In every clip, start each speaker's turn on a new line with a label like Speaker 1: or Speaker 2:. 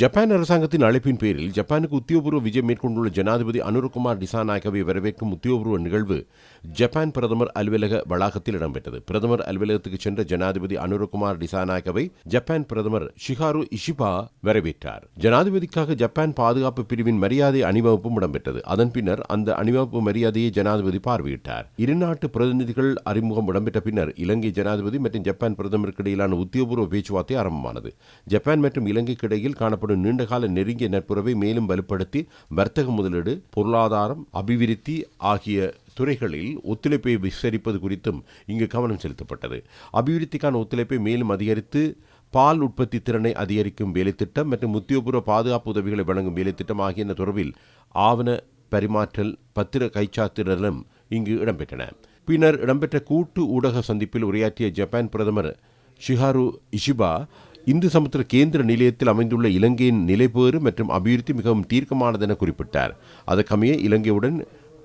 Speaker 1: Japan அரசாங்கத்தின் அழைப்பின் பேரில் ஜப்பானுக்கு உத்தியோகபூர்வ விஜயம் மேற்கொண்டுள்ள ஜனாதிபதி அனுரகுமார் டிசாநாயகவை வரவேற்கும் உத்தியோகபூர்வ நிகழ்வு ஜப்பான் பிரதமர் அலுவலக வளாகத்தில் இடம்பெற்றது. பிரதமர் அலுவலகத்துக்கு சென்ற ஜனாதிபதி அனுரகுமார் டிசாநாயகவை ஜப்பான் பிரதமர் ஷிகாரு இஷிபா வரவேற்றார். ஜனாதிபதிக்காக ஜப்பான் பாதுகாப்பு பிரிவின் மரியாதை அணிவகுப்பும் இடம்பெற்றது. அதன் பின்னர் அந்த அணிவகுப்பு மரியாதையை ஜனாதிபதி பார்வையிட்டார். இருநாட்டு பிரதிநிதிகள் அறிமுகம் இடம்பெற்ற பின்னர் இலங்கை ஜனாதிபதி மற்றும் ஜப்பான் பிரதமருக்கு இடையிலான உத்தியோகபூர்வ பேச்சுவார்த்தை ஆரம்பமானது. ஜப்பான் மற்றும் இலங்கைக்கு இடையில் காணப்பட்ட காணப்படும் நீண்டகால நெருங்கிய நட்புறவை மேலும் வலுப்படுத்தி வர்த்தக முதலீடு பொருளாதாரம் அபிவிருத்தி ஆகிய துறைகளில் ஒத்துழைப்பை விஸ்தரிப்பது குறித்தும் இங்கு கவனம் செலுத்தப்பட்டது. அபிவிருத்திக்கான ஒத்துழைப்பை மேலும் அதிகரித்து பால் உற்பத்தி திறனை அதிகரிக்கும் வேலைத்திட்டம் மற்றும் உத்தியோகபூர்வ பாதுகாப்பு உதவிகளை வழங்கும் வேலைத்திட்டம் ஆகியன தொடர்பில் ஆவண பரிமாற்றல் பத்திர கைச்சாத்திடலும் இங்கு இடம்பெற்றன. பின்னர் இடம்பெற்ற கூட்டு ஊடக சந்திப்பில் உரையாற்றிய ஜப்பான் பிரதமர் ஷிஹாரு இஷிபா இந்து சமுத்திர கேந்திர நிலையத்தில் அமைந்துள்ள இலங்கையின் நிலைபேறு மற்றும் அபிவிருத்தி மிகவும் தீர்க்கமானதென குறிப்பிட்டார். அதற்கமைய இலங்கையுடன்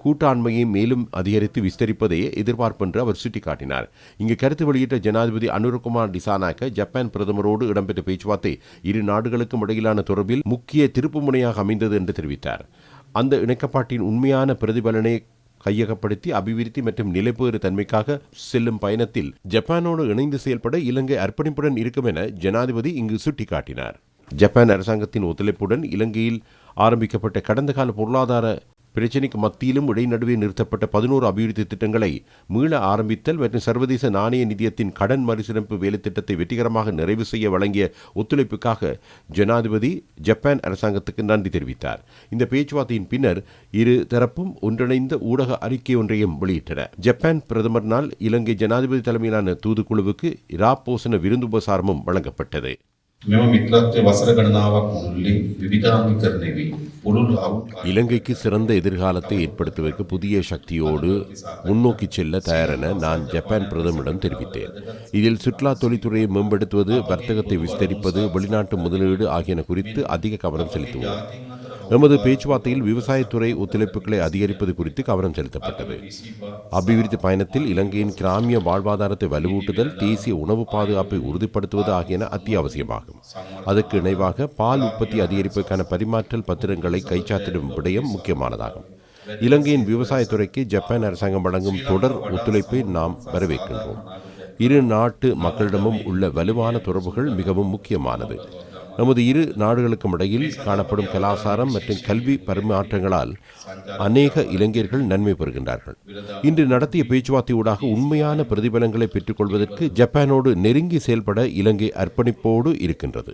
Speaker 1: கூட்டாண்மையை மேலும் அதிகரித்து விஸ்தரிப்பதே எதிர்பார்ப்பு என்று அவர் சுட்டிக்காட்டினார். இங்கு கருத்து வெளியிட்ட ஜனாதிபதி அனுரகுமார் டிசானாக்க ஜப்பான் பிரதமரோடு இடம்பெற்ற பேச்சுவார்த்தை இரு நாடுகளுக்கும் இடையிலான தொடர்பில் முக்கிய திருப்புமுனையாக அமைந்தது என்று தெரிவித்தார். அந்த இணக்கப்பாட்டின் உண்மையான பிரதிபலனை கையகப்படுத்தி அபிவிருத்தி மற்றும் நிலைப்பேறு தன்மைக்காக செல்லும் பயணத்தில் ஜப்பானோடு இணைந்து செயல்பட இலங்கை அர்ப்பணிப்புடன் இருக்கும் என ஜனாதிபதி இங்கு சுட்டிக்காட்டினார். ஜப்பான் அரசாங்கத்தின் ஒத்துழைப்புடன் இலங்கையில் ஆரம்பிக்கப்பட்ட கடந்த கால பொருளாதார பிரச்சினைக்கு மத்தியிலும் இடைநடுவே நிறுத்தப்பட்ட பதினோரு அபிவிருத்தி திட்டங்களை மீள ஆரம்பித்தல் மற்றும் சர்வதேச நாணய நிதியத்தின் கடன் மறுசீரமைப்பு வேலைத்திட்டத்தை வெற்றிகரமாக நிறைவு செய்ய வழங்கிய ஒத்துழைப்புக்காக ஜனாதிபதி ஜப்பான் அரசாங்கத்துக்கு நன்றி தெரிவித்தார். இந்த பேச்சுவார்த்தையின் பின்னர் இரு தரப்பும் ஒன்றிணைந்த ஊடக அறிக்கை ஒன்றையும் வெளியிட்டன. ஜப்பான் பிரதமர் நாள் இலங்கை ஜனாதிபதி தலைமையிலான தூதுக்குழுவுக்கு இராப்போசன விருந்துபசாரமும் வழங்கப்பட்டது.
Speaker 2: මෙම මිත්‍රත්වය වසර ගණනාවක් මුළුල්ලින් විවිධාංගීකරණය වී පුළුල් අවුත්
Speaker 1: இலங்கைக்கு சிறந்த எதிர்காலத்தை ஏற்படுத்துவதற்கு புதிய சக்தியோடு முன்னோக்கி செல்ல தயாரென நான் ஜப்பான் பிரதமரிடம் தெரிவித்தேன் இதில் சுற்றுலா தொழில்துறையை மேம்படுத்துவது வர்த்தகத்தை விஸ்தரிப்பது வெளிநாட்டு முதலீடு ஆகியன குறித்து அதிக கவனம் செலுத்துவோம் எமது பேச்சுவார்த்தையில் விவசாயத்துறை ஒத்துழைப்புகளை அதிகரிப்பது குறித்து கவனம் செலுத்தப்பட்டது. அபிவிருத்தி பயணத்தில் இலங்கையின் கிராமிய வாழ்வாதாரத்தை வலுவூட்டுதல் தேசிய உணவு பாதுகாப்பை உறுதிப்படுத்துவது ஆகியன அத்தியாவசியமாகும். அதற்கு இணைவாக பால் உற்பத்தி அதிகரிப்புக்கான பரிமாற்றல் பத்திரங்களை கைச்சாத்திடும் விடயம் முக்கியமானதாகும். இலங்கையின் விவசாயத்துறைக்கு ஜப்பான் அரசாங்கம் வழங்கும் தொடர் ஒத்துழைப்பை நாம் வரவேற்கின்றோம். இரு நாட்டு மக்களிடமும் உள்ள வலுவான தொடர்புகள் மிகவும் முக்கியமானது. நமது இரு நாடுகளுக்கும் இடையில் காணப்படும் கலாசாரம் மற்றும் கல்வி பரிமாற்றங்களால் அநேக இளைஞர்கள் நன்மை பெறுகின்றார்கள். இன்று நடத்திய பேச்சுவார்த்தையூடாக உண்மையான பிரதிபலங்களை பெற்றுக்கொள்வதற்கு ஜப்பானோடு நெருங்கி செயல்பட இலங்கை அர்ப்பணிப்போடு இருக்கின்றது.